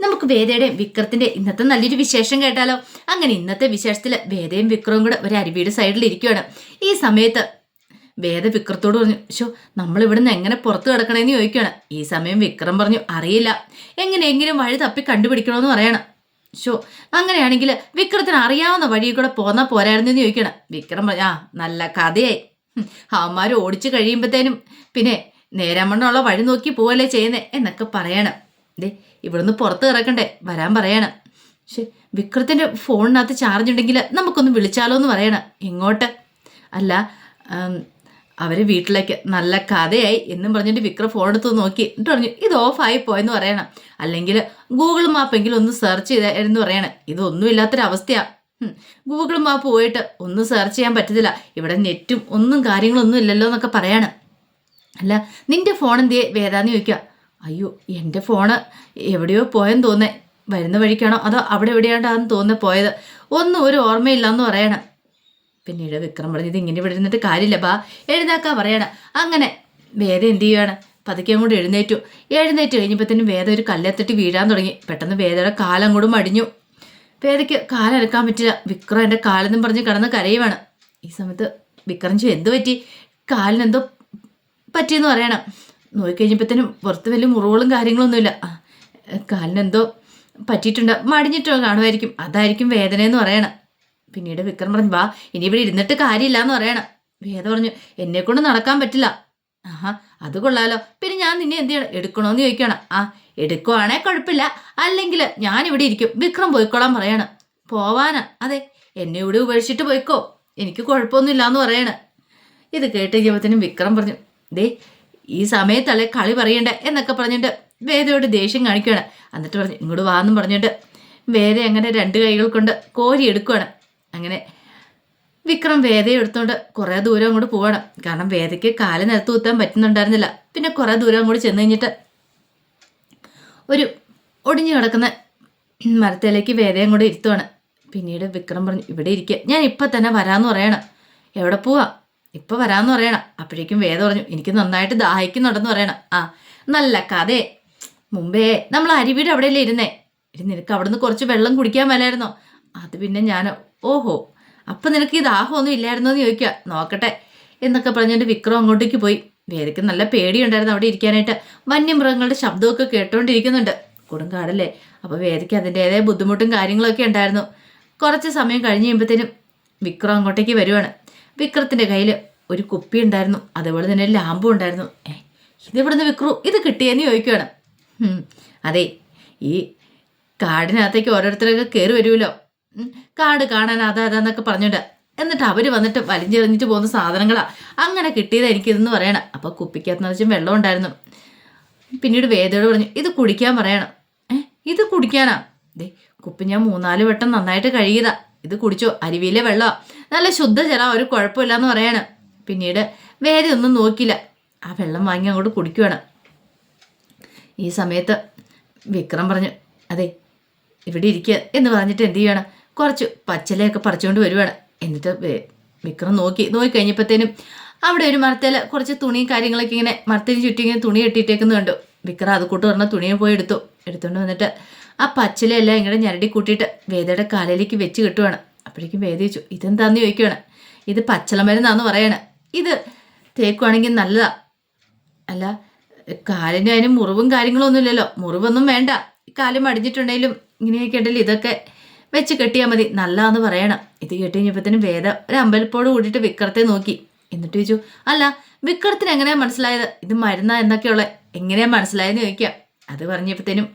നമുക്ക് വേദയുടെയും വിക്രത്തിന്റെ ഇന്നത്തെ നല്ലൊരു വിശേഷം കേട്ടാലോ? അങ്ങനെ ഇന്നത്തെ വിശേഷത്തിൽ വേദയും വിക്രവും കൂടെ ഒരു അരുവിയുടെ സൈഡിൽ ഇരിക്കുകയാണ് ഈ സമയത്ത് വേദ വിക്രത്തോട് പറഞ്ഞു ഷോ നമ്മൾ ഇവിടുന്ന് എങ്ങനെ പുറത്തു കിടക്കണമെന്ന് ചോദിക്കുകയാണ് ഈ സമയം വിക്രം പറഞ്ഞു അറിയില്ല. എങ്ങനെയെങ്കിലും വഴി തപ്പി കണ്ടുപിടിക്കണമെന്ന് പറയണം. ഷോ അങ്ങനെയാണെങ്കിൽ വിക്രത്തിന് അറിയാവുന്ന വഴി കൂടെ പോന്നാ പോരായിരുന്നെന്ന് ചോദിക്കണം വിക്രം ആ നല്ല കഥയായി. അവന്മാർ ഓടിച്ചു കഴിയുമ്പോഴത്തേനും പിന്നെ നേരാമണ്ണുള്ള വഴി നോക്കി പോവല്ലേ ചെയ്യുന്നേ? എന്നൊക്കെ പറയണം. ദേ ഇവിടുന്ന് പുറത്ത് ഇറക്കണ്ടേ? വരാൻ പറയണം. പക്ഷെ വിക്രത്തിന്റെ ഫോണിനകത്ത് ചാർജ് ഉണ്ടെങ്കിൽ നമുക്കൊന്ന് വിളിച്ചാലോ എന്ന് പറയണം. എങ്ങോട്ട്? അല്ല അവർ വീട്ടിലേക്ക് നല്ല കഥയായി എന്നും പറഞ്ഞിട്ട് വിക്രം ഫോൺ എടുത്ത് നോക്കി. എന്നിട്ട് പറഞ്ഞു ഇത് ഓഫായി പോയെന്ന് പറയണം. അല്ലെങ്കിൽ ഗൂഗിൾ മാപ്പെങ്കിലും ഒന്ന് സെർച്ച് ചെയ്തായിരുന്നു പറയണം. ഇതൊന്നും ഇല്ലാത്തൊരവസ്ഥയാണ് ഗൂഗിൾ മാപ്പ് പോയിട്ട് ഒന്നും സെർച്ച് ചെയ്യാൻ പറ്റത്തില്ല. ഇവിടെ നെറ്റും ഒന്നും കാര്യങ്ങളൊന്നും ഇല്ലല്ലോ എന്നൊക്കെ പറയാണ്. അല്ല നിന്റെ ഫോൺ എന്തിയെ? വേദാന്ന് ചോദിക്കുക. അയ്യോ എന്റെ ഫോണ് എവിടെയോ പോയെന്ന് തോന്നേ വരുന്ന വഴിക്കാണോ? അതോ അവിടെ എവിടെയാണ്ടാന്ന് തോന്നുന്നത് പോയത്. ഒന്നും ഒരു ഓർമ്മയില്ലെന്ന് പറയണം. പിന്നീട് വിക്രം പറഞ്ഞത് ഇങ്ങനെ ഇവിടെ ഇരുന്നിട്ട് കാര്യമില്ല ബാ. എഴുന്നേക്കാ പറയണം. അങ്ങനെ വേദ എന്ത് ചെയ്യുകയാണ് പതുക്കെ അങ്ങോട്ട് എഴുന്നേറ്റു. എഴുന്നേറ്റ് കഴിഞ്ഞപ്പോഴത്തേനും വേദ ഒരു കല്ലെത്തിട്ട് വീഴാൻ തുടങ്ങി. പെട്ടെന്ന് വേദയുടെ കാലം കൂടെ മടിഞ്ഞു. വേദയ്ക്ക് കാലനക്കാൻ പറ്റില്ല. വിക്രം എന്റെ കാലെന്നും പറഞ്ഞ് കിടന്ന് കരയുവാണ്. ഈ സമയത്ത് വിക്രം ചെയ്തു എന്ത് പറ്റി? കാലിനെന്തോ പറ്റിയെന്ന് പറയണം. നോക്കിക്കഴിഞ്ഞപ്പോഴത്തേനും പുറത്ത് വലിയ മുറിവുകളും കാര്യങ്ങളൊന്നുമില്ല. കാലിനെന്തോ പറ്റിയിട്ടുണ്ട്. മടിഞ്ഞിട്ടോ കാണുമായിരിക്കും. അതായിരിക്കും വേദന എന്ന് പറയണം. പിന്നീട് വിക്രം പറഞ്ഞു വാ ഇനി ഇവിടെ ഇരുന്നിട്ട് കാര്യമില്ല എന്ന് പറയണം. വേദ പറഞ്ഞു എന്നെ കൊണ്ട് നടക്കാൻ പറ്റില്ല. ആഹാ അത് കൊള്ളാലോ. പിന്നെ ഞാൻ നിന്നെ എന്ത് ചെയ്യണം? എടുക്കണോന്ന് ചോദിക്കണം. ആ എടുക്കുവാണേ കുഴപ്പമില്ല. അല്ലെങ്കിൽ ഞാൻ ഇവിടെ ഇരിക്കും. വിക്രം പോയിക്കോളാൻ പറയണം. പോവാനാ? അതെ. എന്നെ ഇവിടെ ഉപേക്ഷിച്ചിട്ട് പോയിക്കോ. എനിക്ക് കുഴപ്പമൊന്നുമില്ല എന്ന് പറയണം. ഇത് കേട്ട് കഴിയുമ്പോഴത്തേനും വിക്രം പറഞ്ഞു ദേ ഈ സമയത്തല്ലേ കളി പറയണ്ട എന്നൊക്കെ പറഞ്ഞിട്ട് വേദയോട് ദേഷ്യം കാണിക്കുകയാണ്. എന്നിട്ട് പറഞ്ഞു ഇങ്ങോട്ട് വാന്നും പറഞ്ഞിട്ട് വേദ അങ്ങനെ രണ്ട് കൈകൾ കൊണ്ട് കോരി എടുക്കുകയാണ്. അങ്ങനെ വിക്രം വേദയെ എടുത്തുകൊണ്ട് കുറേ ദൂരം അങ്ങോട്ട് പോവണം. കാരണം വേദയ്ക്ക് കാൽ നിലത്ത് കുത്താൻ പറ്റുന്നുണ്ടായിരുന്നില്ല. പിന്നെ കുറേ ദൂരം അങ്ങോട്ട് ചെന്ന് കഴിഞ്ഞിട്ട് ഒരു ഒടിഞ്ഞു കിടക്കുന്ന മരത്തിലേക്ക് വേദയും കൂടെ ഇരുത്തുവാണ്. പിന്നീട് വിക്രം പറഞ്ഞു ഇവിടെ ഇരിക്കുക ഞാൻ ഇപ്പം തന്നെ വരാമെന്ന് പറയണം. എവിടെ പോവാ? ഇപ്പം വരാമെന്ന് പറയണം. അപ്പോഴേക്കും വേദ പറഞ്ഞു എനിക്ക് നന്നായിട്ട് ദാഹിക്കുന്നുണ്ടെന്ന് പറയണം. ആ നല്ല കഥേ. മുമ്പേ നമ്മൾ അരിവീട് അവിടെയല്ലേ ഇരുന്നേ? ഇനി നിനക്ക് അവിടുന്ന് കുറച്ച് വെള്ളം കുടിക്കാൻ മേലായിരുന്നോ? അത് പിന്നെ ഞാൻ ഓഹോ അപ്പം നിനക്ക് ഈ ദാഹമൊന്നും ഇല്ലായിരുന്നോ എന്ന് ചോദിക്കുക. നോക്കട്ടെ. എന്നൊക്കെ പറഞ്ഞിട്ട് വിക്രം അങ്ങോട്ടേക്ക് പോയി. വേദയ്ക്ക് നല്ല പേടിയുണ്ടായിരുന്നു അവിടെ ഇരിക്കാനായിട്ട്. വന്യമൃഗങ്ങളുടെ ശബ്ദമൊക്കെ കേട്ടോണ്ടിരിക്കുന്നുണ്ട്. കൊടുങ്കാടല്ലേ? അപ്പോൾ വേദയ്ക്ക് അതിന്റെതായ ബുദ്ധിമുട്ടും കാര്യങ്ങളൊക്കെ ഉണ്ടായിരുന്നു. കുറച്ച് സമയം കഴിഞ്ഞ് കഴിയുമ്പോഴത്തേനും വിക്രം അങ്ങോട്ടേക്ക് വരുവാണ്. വിക്രത്തിന്റെ കയ്യിൽ ഒരു കുപ്പി ഉണ്ടായിരുന്നു. അതുപോലെ തന്നെ ലാമ്പും ഉണ്ടായിരുന്നു. ഇതിവിടുന്ന് വിക്രു? ഇത് കിട്ടിയെന്ന് ചോദിക്കുകയാണ് അതെ ഈ കാടിനകത്തേക്ക് ഓരോരുത്തരൊക്കെ കയറി വരുമല്ലോ കാട് കാണാൻ അതാ അതാന്നൊക്കെ പറഞ്ഞിട്ട്. എന്നിട്ട് അവർ വന്നിട്ട് വലിഞ്ഞെറിഞ്ഞിട്ട് പോകുന്ന സാധനങ്ങളാണ് അങ്ങനെ കിട്ടിയത് എനിക്കിതെന്ന് പറയണം. അപ്പോൾ കുപ്പിക്കകത്ത് വെച്ചാൽ വെള്ളം ഉണ്ടായിരുന്നു. പിന്നീട് വേദയോട് പറഞ്ഞു ഇത് കുടിക്കാൻ പറയണം. ഏ ഇത് കുടിക്കാനാ. ദേ കുപ്പി ഞാൻ മൂന്നാൽ വട്ടം നന്നായിട്ട് കഴുകിയതാ. ഇത് കുടിച്ചോ അരുവിയിലെ വെള്ളമാ നല്ല ശുദ്ധജലം ഒരു കുഴപ്പമില്ല എന്ന് പറയാണ്. പിന്നീട് വേറെ ഒന്നും നോക്കില്ല ആ വെള്ളം വാങ്ങി അങ്ങോട്ട് കുടിക്കുവാണ്. ഈ സമയത്ത് വിക്രം പറഞ്ഞു അതെ ഇവിടെ ഇരിക്കുക എന്ന് പറഞ്ഞിട്ട് എന്ത് ചെയ്യണം കുറച്ച് പച്ചിലയൊക്കെ പറിച്ചുകൊണ്ട് വരുവാണ്. എന്നിട്ട് വിക്രം നോക്കി നോക്കി കഴിഞ്ഞപ്പോഴത്തേനും അവിടെ ഒരു മരത്തിൽ കുറച്ച് തുണിയും കാര്യങ്ങളൊക്കെ ഇങ്ങനെ മരത്തിന് ചുറ്റി ഇങ്ങനെ തുണി കെട്ടിയിട്ടേക്കുന്നത് കണ്ടു. വിക്രം അത് കൂട്ട് പറഞ്ഞ തുണിയെ പോയി എടുത്തു. എടുത്തുകൊണ്ട് വന്നിട്ട് ആ പച്ചിലയെല്ലാം ഇങ്ങനെ ഞരടി കൂട്ടിയിട്ട് വേദയുടെ കാലയിലേക്ക് വെച്ച് കെട്ടുവാണ്. അപ്പോഴേക്കും വേദിച്ചു ഇതെന്താന്ന് ചോദിക്കുകയാണ് ഇത് പച്ചളമരുന്നാന്ന് പറയണേ. ഇത് തേക്കുവാണെങ്കിൽ നല്ലതാ. അല്ല കാലിന് അതിന് മുറിവും കാര്യങ്ങളൊന്നും ഇല്ലല്ലോ മുറിവൊന്നും വേണ്ട. കാലം അടിഞ്ഞിട്ടുണ്ടെങ്കിലും ഇങ്ങനെയൊക്കെ ഉണ്ടല്ലോ ഇതൊക്കെ. വെച്ച് കെട്ടിയാൽ മതി. നല്ലതാന്ന് പറയണം. ഇത് കേട്ട് കഴിഞ്ഞപ്പോഴത്തേനും വേദ ഒരു അമ്പലപ്പോട് കൂടിയിട്ട് വിക്രത്തെ നോക്കി. എന്നിട്ട് ചോദിച്ചു അല്ല വിക്രത്തിന് എങ്ങനെയാ മനസ്സിലായത്? ഇത് മരുന്നാ എന്നൊക്കെയുള്ള എങ്ങനെയാ മനസ്സിലായെന്ന് ചോദിക്കുക അത് പറഞ്ഞപ്പോഴത്തേനും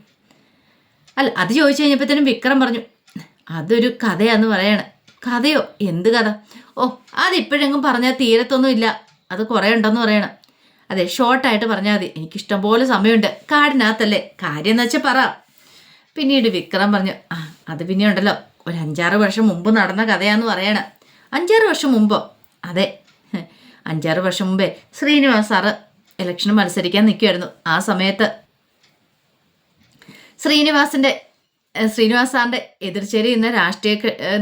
അല്ല അത് ചോദിച്ചു കഴിഞ്ഞപ്പോഴത്തേനും വിക്രം പറഞ്ഞു അതൊരു കഥയാന്ന് പറയണേ. കഥയോ? എന്ത് കഥ? ഓ അതിപ്പോഴെങ്കിലും പറഞ്ഞാൽ തീരത്തൊന്നും ഇല്ല അത് കുറേ ഉണ്ടെന്ന് പറയണം. അതെ ഷോർട്ടായിട്ട് പറഞ്ഞാൽ മതി. എനിക്കിഷ്ടം പോലെ സമയമുണ്ട്. കാടിനകത്തല്ലേ? കാര്യം എന്ന് വെച്ചാൽ പറ. പിന്നീട് വിക്രം പറഞ്ഞു ആ അത് പിന്നെ ഉണ്ടല്ലോ. ഒരു അഞ്ചാറ് വർഷം മുമ്പ് നടന്ന കഥയാന്ന് പറയണം. അഞ്ചാറ് വർഷം മുമ്പോ? അതെ. അഞ്ചാറ് വർഷം മുമ്പേ ശ്രീനിവാസ് സാറ് ഇലക്ഷന് മത്സരിക്കാൻ നിൽക്കുമായിരുന്നു ആ സമയത്ത്. ശ്രീനിവാസിന്റെ ഏഹ് ശ്രീനിവാസ് സാറിന്റെ എതിർച്ചേരി എന്ന രാഷ്ട്രീയ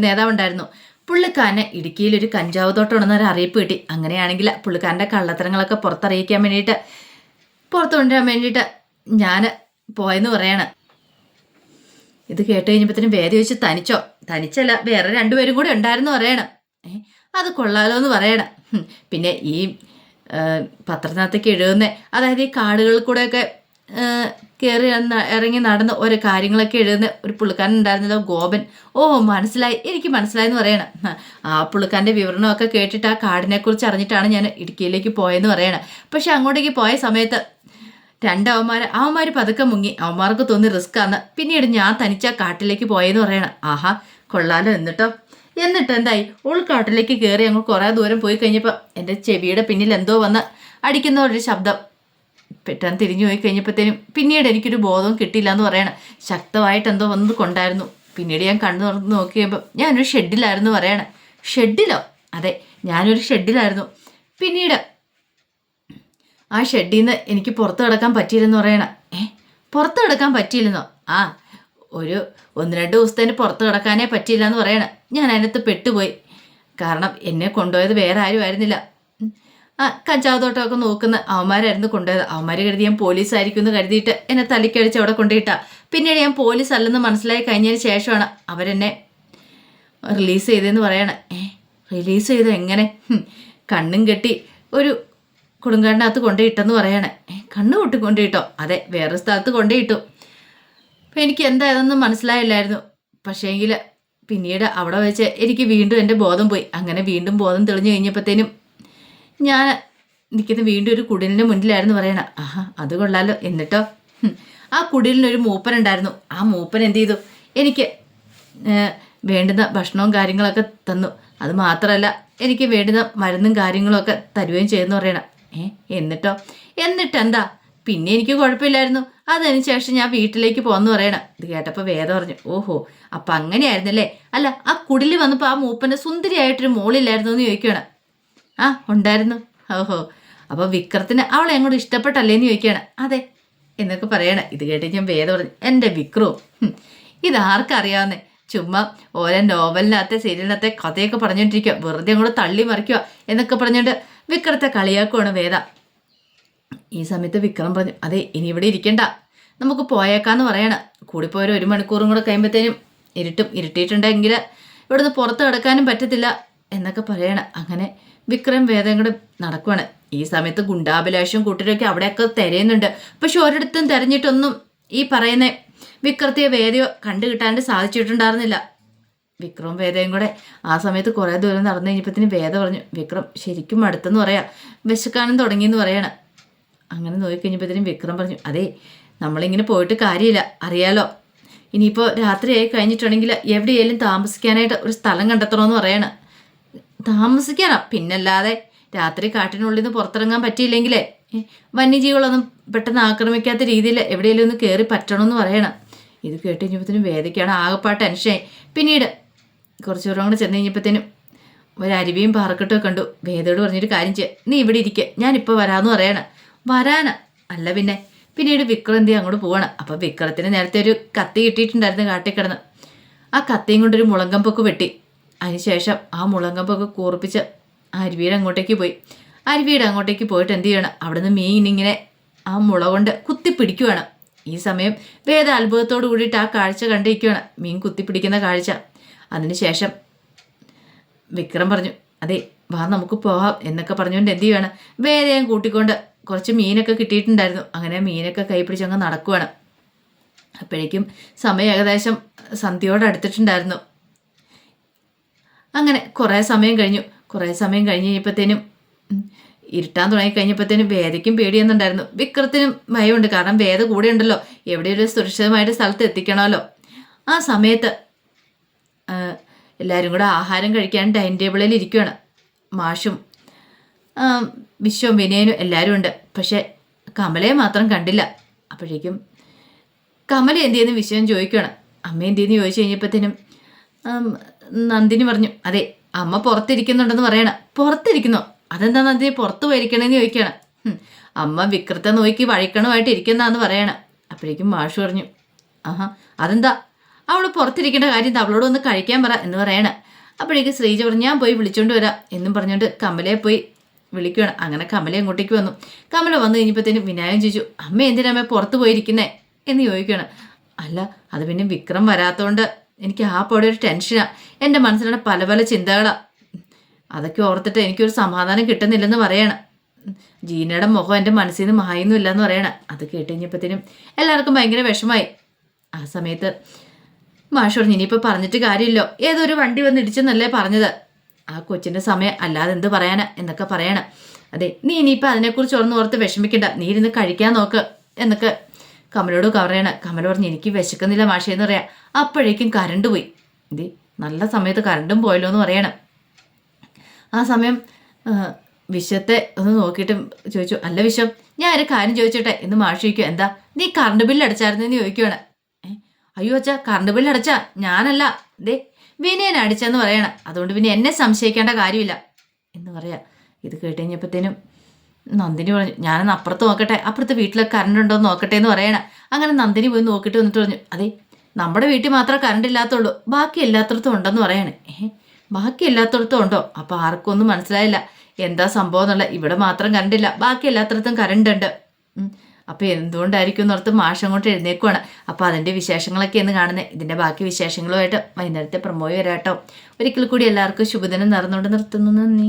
നേതാവുണ്ടായിരുന്നു. പുള്ളിക്കാരന് ഇടുക്കിയിൽ ഒരു കഞ്ചാവ് തോട്ടം ഉണ്ടെന്ന് ഒരു അറിയിപ്പ് കിട്ടി. അങ്ങനെയാണെങ്കിൽ പുള്ളിക്കാരന്റെ കള്ളത്തരങ്ങളൊക്കെ പുറത്തറിയിക്കാൻ വേണ്ടിയിട്ട് പുറത്തു കൊണ്ടുവരാൻ വേണ്ടിയിട്ട് ഞാൻ പോയെന്ന് പറയാണ്. ഇത് കേട്ട് കഴിഞ്ഞപ്പോഴത്തേനും വേദ വെച്ച് തനിച്ചോ? തനിച്ചല്ല വേറെ രണ്ടുപേരും കൂടെ ഉണ്ടായിരുന്നു പറയണം. അത് കൊള്ളാലോ എന്ന് പറയണം. പിന്നെ ഈ പത്രത്തിനകത്തേക്ക് എഴുതുന്ന അതായത് ഈ കാടുകളിൽ കൂടെയൊക്കെ കയറി ഇറങ്ങി നടന്ന് ഓരോ കാര്യങ്ങളൊക്കെ എഴുതുന്ന ഒരു പുള്ളിക്കാരൻ ഉണ്ടായിരുന്നല്ലോ ഗോപൻ. ഓ മനസ്സിലായി. എനിക്ക് മനസ്സിലായി എന്ന് പറയണം ആ പുള്ളിക്കാരന്റെ വിവരണമൊക്കെ കേട്ടിട്ട് ആ കാടിനെക്കുറിച്ച് അറിഞ്ഞിട്ടാണ് ഞാൻ ഇടുക്കിയിലേക്ക് പോയെന്ന് പറയണം. പക്ഷെ അങ്ങോട്ടേക്ക് പോയ സമയത്ത് രണ്ട് അവന്മാർ അവന്മാർ പതുക്കെ മുങ്ങി. അവന്മാർക്ക് തോന്നി റിസ്ക് ആണ് പിന്നീട് ഞാൻ തനിച്ച കാട്ടിലേക്ക് പോയെന്ന് പറയണം. ആഹാ കൊള്ളാലോ എന്നിട്ടോ? എന്നിട്ട് എന്തായി? ഉൾക്കാട്ടിലേക്ക് കാട്ടിലേക്ക് കയറി അങ്ങ് കുറേ ദൂരം പോയി കഴിഞ്ഞപ്പോൾ എന്റെ ചെവിയുടെ പിന്നിൽ എന്തോ വന്ന് അടിക്കുന്ന ഒരു ശബ്ദം. പെട്ടെന്ന് തിരിഞ്ഞു പോയി കഴിഞ്ഞപ്പോഴത്തേനും പിന്നീട് എനിക്കൊരു ബോധവും കിട്ടിയില്ല എന്ന് പറയണം. ശക്തമായിട്ട് എന്തോ വന്നത് കൊണ്ടായിരുന്നു. പിന്നീട് ഞാൻ കണ്ണു തുറന്ന് നോക്കിയപ്പോൾ ഞാനൊരു ഷെഡിലായിരുന്നു പറയണം. ഷെഡിലോ? അതെ ഞാനൊരു ഷെഡിലായിരുന്നു. പിന്നീട് ആ ഷെഡിൽ നിന്ന് എനിക്ക് പുറത്ത് കിടക്കാൻ പറ്റിയില്ലെന്ന് പറയണം. ഏ പുറത്ത് കിടക്കാൻ പറ്റിയില്ലെന്നോ? ആ ഒരു ഒന്ന് രണ്ട് ദിവസത്തേന് പുറത്ത് കിടക്കാനേ പറ്റിയില്ല എന്ന് പറയണം. ഞാൻ അതിനകത്ത് പെട്ടുപോയി. കാരണം എന്നെ കൊണ്ടുപോയത് വേറെ ആരും ആയിരുന്നില്ല. കഞ്ചാവ് തോട്ടമൊക്കെ നോക്കുന്ന അവന്മാരായിരുന്നു കൊണ്ടുപോയത് അവന്മാർ കരുതി ഞാൻ പോലീസായിരിക്കും എന്ന് കരുതിയിട്ട് എന്നെ തല്ലിക്കടിച്ച് അവിടെ കൊണ്ടുപോയിട്ട. പിന്നീട് ഞാൻ പോലീസ് അല്ലെന്ന് മനസ്സിലായി കഴിഞ്ഞതിന് ശേഷമാണ് അവരെന്നെ റിലീസ് ചെയ്തതെന്ന് പറയണം. ഏ റിലീസ് ചെയ്ത് എങ്ങനെ? കണ്ണും കെട്ടി ഒരു കൊടുങ്കാടിനകത്ത് കൊണ്ടുപോയിട്ടെന്ന് പറയണേ. ഏ കണ്ണ് പൊട്ടി കൊണ്ടുപോയിട്ടോ? അതെ വേറെ സ്ഥലത്ത് കൊണ്ടുപോയിട്ടു. അപ്പം എനിക്ക് എന്തായതൊന്നും മനസ്സിലായില്ലായിരുന്നു. പക്ഷേങ്കിൽ പിന്നീട് അവിടെ വെച്ച് എനിക്ക് വീണ്ടും എന്റെ ബോധം പോയി. അങ്ങനെ വീണ്ടും ബോധം തെളിഞ്ഞു കഴിഞ്ഞപ്പോഴത്തേനും ഞാൻ നിൽക്കുന്ന വീണ്ടും ഒരു കുടിലിന്റെ മുന്നിലായിരുന്നു പറയണ. ആഹാ അത് കൊള്ളാലോ. എന്നിട്ടോ? ആ കുടിലിനൊരു മൂപ്പനുണ്ടായിരുന്നു ആ മൂപ്പൻ എന്ത് ചെയ്തു? എനിക്ക് വേണ്ടുന്ന ഭക്ഷണവും കാര്യങ്ങളൊക്കെ തന്നു. അത് മാത്രമല്ല എനിക്ക് വേണ്ടുന്ന മരുന്നും കാര്യങ്ങളൊക്കെ തരുകയും ചെയ്യുമെന്ന് പറയണം. ഏ എന്നിട്ടോ? എന്നിട്ട് എന്താ പിന്നെ എനിക്ക് കുഴപ്പമില്ലായിരുന്നു. അതിന് ശേഷം ഞാൻ വീട്ടിലേക്ക് പോന്ന് പറയണം. ഇത് കേട്ടപ്പോൾ വേദം പറഞ്ഞു ഓഹോ അപ്പം അങ്ങനെയായിരുന്നല്ലേ? അല്ല ആ കുടിൽ വന്നപ്പോൾ ആ മൂപ്പന്റെ സുന്ദരിയായിട്ടൊരു മോളില്ലായിരുന്നു എന്ന് ചോദിക്കുകയാണ്. ആ ഉണ്ടായിരുന്നു. ഓഹോ. അപ്പോൾ വിക്രത്തിന് അവളെ അങ്ങോട്ട് ഇഷ്ടപ്പെട്ടല്ലേ എന്ന് ചോദിക്കുകയാണ്. അതെ എന്നൊക്കെ പറയണേ. ഇത് കേട്ട് ഞാൻ വേദം പറഞ്ഞു എന്റെ വിക്രു ഇതാർക്കറിയാവുന്നേ? ചുമ്മാ ഓരോ നോവലിനകത്തെ സീരിയലിനകത്തെ കഥയൊക്കെ പറഞ്ഞുകൊണ്ടിരിക്കുക വെറുതെ അങ്ങോട്ട് തള്ളി മറിക്കുക എന്നൊക്കെ പറഞ്ഞുകൊണ്ട് വിക്രത്തെ കളിയാക്കുവാണ് വേദ. ഈ സമയത്ത് വിക്രം പറഞ്ഞു അതെ ഇനി ഇവിടെ ഇരിക്കണ്ട. നമുക്ക് പോയേക്കാന്ന് പറയണ. കൂടിപ്പോയൊരു ഒരു മണിക്കൂറും കൂടെ കഴിയുമ്പോഴത്തേനും ഇരുട്ടും ഇരുട്ടിയിട്ടുണ്ടെങ്കിൽ ഇവിടുന്ന് പുറത്ത് കിടക്കാനും പറ്റത്തില്ല എന്നൊക്കെ പറയണം. അങ്ങനെ വിക്രം വേദം കൂടെ നടക്കുവാണ്. ഈ സമയത്ത് ഗുണ്ടാഭിലാഷും കൂട്ടരൊക്കെ അവിടെയൊക്കെ തിരയുന്നുണ്ട്. പക്ഷെ ഒരിടത്തും തിരഞ്ഞിട്ടൊന്നും ഈ പറയുന്ന വിക്രത്തെയോ വേദയോ കണ്ടു കിട്ടാണ്ട് സാധിച്ചിട്ടുണ്ടായിരുന്നില്ല. വിക്രം വേദയും കൂടെ ആ സമയത്ത് കുറേ ദൂരം നടന്നു കഴിഞ്ഞപ്പത്തിന് വേദ പറഞ്ഞു വിക്രം ശരിക്കും അടുത്തെന്ന് പറയാം. വിശക്കാനും തുടങ്ങിയെന്ന് പറയാണ്. അങ്ങനെ നോക്കിക്കഴിഞ്ഞപ്പോഴത്തേനും വിക്രം പറഞ്ഞു അതെ നമ്മളിങ്ങനെ പോയിട്ട് കാര്യമില്ല. അറിയാലോ. ഇനിയിപ്പോൾ രാത്രിയായി കഴിഞ്ഞിട്ടുണ്ടെങ്കിൽ എവിടെയെങ്കിലും താമസിക്കാനായിട്ട് ഒരു സ്ഥലം കണ്ടെത്തണമെന്ന് പറയണം. താമസിക്കാനോ പിന്നല്ലാതെ രാത്രി കാട്ടിനുള്ളിൽ നിന്ന് പുറത്തിറങ്ങാൻ പറ്റിയില്ലെങ്കിലേ വന്യജീവികളൊന്നും പെട്ടെന്ന് ആക്രമിക്കാത്ത രീതിയിൽ എവിടെയെങ്കിലും ഒന്ന് കയറി പറ്റണമെന്ന് പറയണം. ഇത് കേട്ട് കഴിഞ്ഞപ്പോഴത്തേനും വേദയ്ക്കാണ് ആകെപ്പാട്ട് ടെൻഷനായി. പിന്നീട് കുറച്ച് ദൂരം കൂടെ ചെന്ന് കഴിഞ്ഞപ്പോഴത്തേനും ഒരു അരുവിയും പാറക്കെട്ടും കണ്ടു. വേദയോട് പറഞ്ഞൊരു കാര്യം ചെയ്യാം. നീ ഇവിടെ ഇരിക്കുക ഞാനിപ്പോൾ വരാമെന്ന് പറയണം. വരാനാ? അല്ല പിന്നെ. പിന്നീട് വിക്രം എന്ത് അങ്ങോട്ട് പോവാണ്. അപ്പോൾ വിക്രത്തിന് നേരത്തെ ഒരു കത്തി കിട്ടിയിട്ടുണ്ടായിരുന്നു കാട്ടിൽ കിടന്ന്. ആ കത്തിയും കൊണ്ടൊരു മുളങ്കമ്പൊക്കെ വെട്ടി. അതിനുശേഷം ആ മുളങ്കമ്പൊക്കെ കൂർപ്പിച്ച് അരുവിയുടെ അങ്ങോട്ടേക്ക് പോയി. അരുവിയുടെ അങ്ങോട്ടേക്ക് പോയിട്ട് എന്ത് ചെയ്യണം? അവിടുന്ന് മീൻ ഇങ്ങനെ ആ മുള കൊണ്ട് കുത്തി പിടിക്കുവാണ് ഈ സമയം വേദ അത്ഭുതത്തോട് കൂടിയിട്ട് ആ കാഴ്ച കണ്ടിരിക്കുകയാണ് മീൻ കുത്തിപ്പിടിക്കുന്ന കാഴ്ച. അതിനുശേഷം വിക്രം പറഞ്ഞു അതെ വാ നമുക്ക് പോവാം എന്നൊക്കെ പറഞ്ഞുകൊണ്ട് എന്ത് ചെയ്യണം വേദയും കൂട്ടിക്കൊണ്ട് കുറച്ച് മീനൊക്കെ കിട്ടിയിട്ടുണ്ടായിരുന്നു. അങ്ങനെ മീനൊക്കെ കൈ പിടിച്ചങ്ങ് നടക്കുവാണ്. അപ്പോഴേക്കും സമയം ഏകദേശം സന്ധ്യയോട് അടുത്തിട്ടുണ്ടായിരുന്നു. അങ്ങനെ കുറേ സമയം കഴിഞ്ഞു. കുറേ സമയം കഴിഞ്ഞ് കഴിഞ്ഞപ്പോഴത്തേനും ഇരുട്ടാൻ തുടങ്ങി കഴിഞ്ഞപ്പോഴത്തേനും വേദയ്ക്കും പേടിയെന്നുണ്ടായിരുന്നു. വിക്രത്തിനും ഭയമുണ്ട് കാരണം വേദ കൂടെ ഉണ്ടല്ലോ. എവിടെയൊരു സുരക്ഷിതമായിട്ട് സ്ഥലത്ത് എത്തിക്കണമല്ലോ. ആ സമയത്ത് എല്ലാവരും കൂടെ ആഹാരം കഴിക്കാൻ ഡൈനിങ് ടേബിളിൽ ഇരിക്കുകയാണ് മാഷും വിശ്വം വിനയനും എല്ലാവരും ഉണ്ട്. പക്ഷേ കമലയെ മാത്രം കണ്ടില്ല. അപ്പോഴേക്കും കമല എന്ത് ചെയ്യുന്നു വിശ്വം ചോദിക്കുകയാണ് അമ്മ എന്ത് ചെയ്യുന്നു ചോദിച്ചു കഴിഞ്ഞപ്പോഴത്തേനും നന്ദിനി പറഞ്ഞു അതെ അമ്മ പുറത്തിരിക്കുന്നുണ്ടെന്ന് പറയണം. പുറത്തിരിക്കുന്നു? അതെന്താ നന്ദിനി പുറത്തു പോയിരിക്കണേന്ന് ചോദിക്കുകയാണ്. അമ്മ വിക്രത്തെ നോക്കി വഴിക്കണമായിട്ട് ഇരിക്കുന്നതെന്ന് പറയണം. അപ്പോഴേക്കും മാഷു പറഞ്ഞു ആഹാ അതെന്താ? അവൾ പുറത്തിരിക്കേണ്ട കാര്യം അവളോട് ഒന്ന് കഴിക്കാൻ പറ എന്ന് പറയണം. അപ്പോഴേക്കും ശ്രീജ പറഞ്ഞു ഞാൻ പോയി വിളിച്ചോണ്ട് വരാം എന്നും പറഞ്ഞുകൊണ്ട് കമലയെ പോയി വിളിക്കുകയാണ്. അങ്ങനെ കമല അങ്ങോട്ടേക്ക് വന്നു. കമല വന്നു കഴിഞ്ഞപ്പോഴത്തേനും വിനായകൻ ചോദിച്ചു അമ്മ എന്തിനാ അമ്മ പുറത്ത് പോയിരിക്കുന്നേ? എന്ന് ചോദിക്കുകയാണ്. അല്ല അത് പിന്നെ വിക്രം വരാത്തോണ്ട് എനിക്ക് ആ പോടെ ഒരു ടെൻഷനാണ് എന്റെ മനസ്സിലാണ് പല പല ചിന്തകളാണ് അതൊക്കെ ഓർത്തിട്ട് എനിക്കൊരു സമാധാനം കിട്ടുന്നില്ലെന്ന് പറയണം. ജീനയുടെ മുഖം എന്റെ മനസ്സിൽ നിന്ന് മായുന്നില്ല എന്ന് പറയണം. അത് കേട്ട് കഴിഞ്ഞപ്പോഴത്തേനും എല്ലാവർക്കും ഭയങ്കര വിഷമായി ആ സമയത്ത് മാഷ് പറഞ്ഞു ഇനിയിപ്പോൾ പറഞ്ഞിട്ട് കാര്യമില്ലോ. ഏതൊരു വണ്ടി വന്ന് ഇടിച്ചെന്നല്ലേ പറഞ്ഞത്? ആ കൊച്ചിന്റെ സമയം അല്ലാതെ എന്ത് പറയാനാ? എന്നൊക്കെ പറയണം. അതെ നീ ഇനിയിപ്പോൾ അതിനെക്കുറിച്ച് ഓർന്ന് ഓർത്ത് വിഷമിക്കണ്ട. നീ ഇരുന്ന് കഴിക്കാൻ നോക്ക് എന്നൊക്കെ കമലോട് പറയണ കമല പറഞ്ഞു എനിക്ക് വിശക്കുന്നില്ല മാഷേന്ന് പറയാം. അപ്പോഴേക്കും കരണ്ട് പോയി. ഇതി നല്ല സമയത്ത് കരണ്ടും പോയല്ലോ എന്ന് പറയണം. ആ സമയം വിശത്തെ ഒന്ന് നോക്കിയിട്ട് ചോദിച്ചു അല്ല വിശ്വം ഞാൻ ഒരു കാര്യം ചോദിച്ചോട്ടെ? എന്ന് മാഷ് ചോദിക്കും എന്താ നീ കറണ്ട് ബില്ല് അടച്ചായിരുന്നെന്ന് ചോദിക്കുവാണ്. ഏ, അയ്യോ അച്ഛാ കറണ്ട് ബില്ല് അടച്ചാ? ഞാനല്ല. ദേ വിനയൻ അടിച്ചെന്ന് പറയണം. അതുകൊണ്ട് പിന്നെ എന്നെ സംശയിക്കേണ്ട കാര്യമില്ല എന്ന് പറയാം. ഇത് കേട്ട് കഴിഞ്ഞപ്പോഴത്തേനും നന്ദിനി പറഞ്ഞു ഞാനൊന്ന് അപ്പുറത്ത് നോക്കട്ടെ. അപ്പുറത്തെ വീട്ടിലെ കറണ്ട് ഉണ്ടോ എന്ന് നോക്കട്ടെ എന്ന് പറയണം. അങ്ങനെ നന്ദിനി പോയി നോക്കിയിട്ട് വന്നിട്ട് പറഞ്ഞു അതെ നമ്മുടെ വീട്ടിൽ മാത്രമേ കറണ്ട് ഇല്ലാത്തുള്ളൂ ബാക്കി എല്ലാത്തടത്തും ഉണ്ടെന്ന് പറയണേ. ഏഹ് ബാക്കി എല്ലാത്തടത്തും ഉണ്ടോ? അപ്പോൾ ആർക്കും ഒന്നും മനസ്സിലായില്ല. എന്താ സംഭവം എന്നുള്ള ഇവിടെ മാത്രം കറണ്ട് ഇല്ല. ബാക്കി എല്ലാത്തടത്തും കറണ്ട് ഉണ്ട്. അപ്പോൾ എന്തുകൊണ്ടായിരിക്കും എന്നോർത്ത് മാഷം അങ്ങോട്ട് എഴുന്നേക്കുവാണ്. അപ്പോൾ അതിന്റെ വിശേഷങ്ങളൊക്കെ എന്ന് കാണുന്നത് ഇതിന്റെ ബാക്കി വിശേഷങ്ങളുമായിട്ട് വൈകുന്നേരത്തെ പ്രമോയി വരാട്ടോ. ഒരിക്കൽ കൂടി എല്ലാവർക്കും ശുഭദിനം നടന്നുകൊണ്ട് നിർത്തുന്നു. നന്ദി.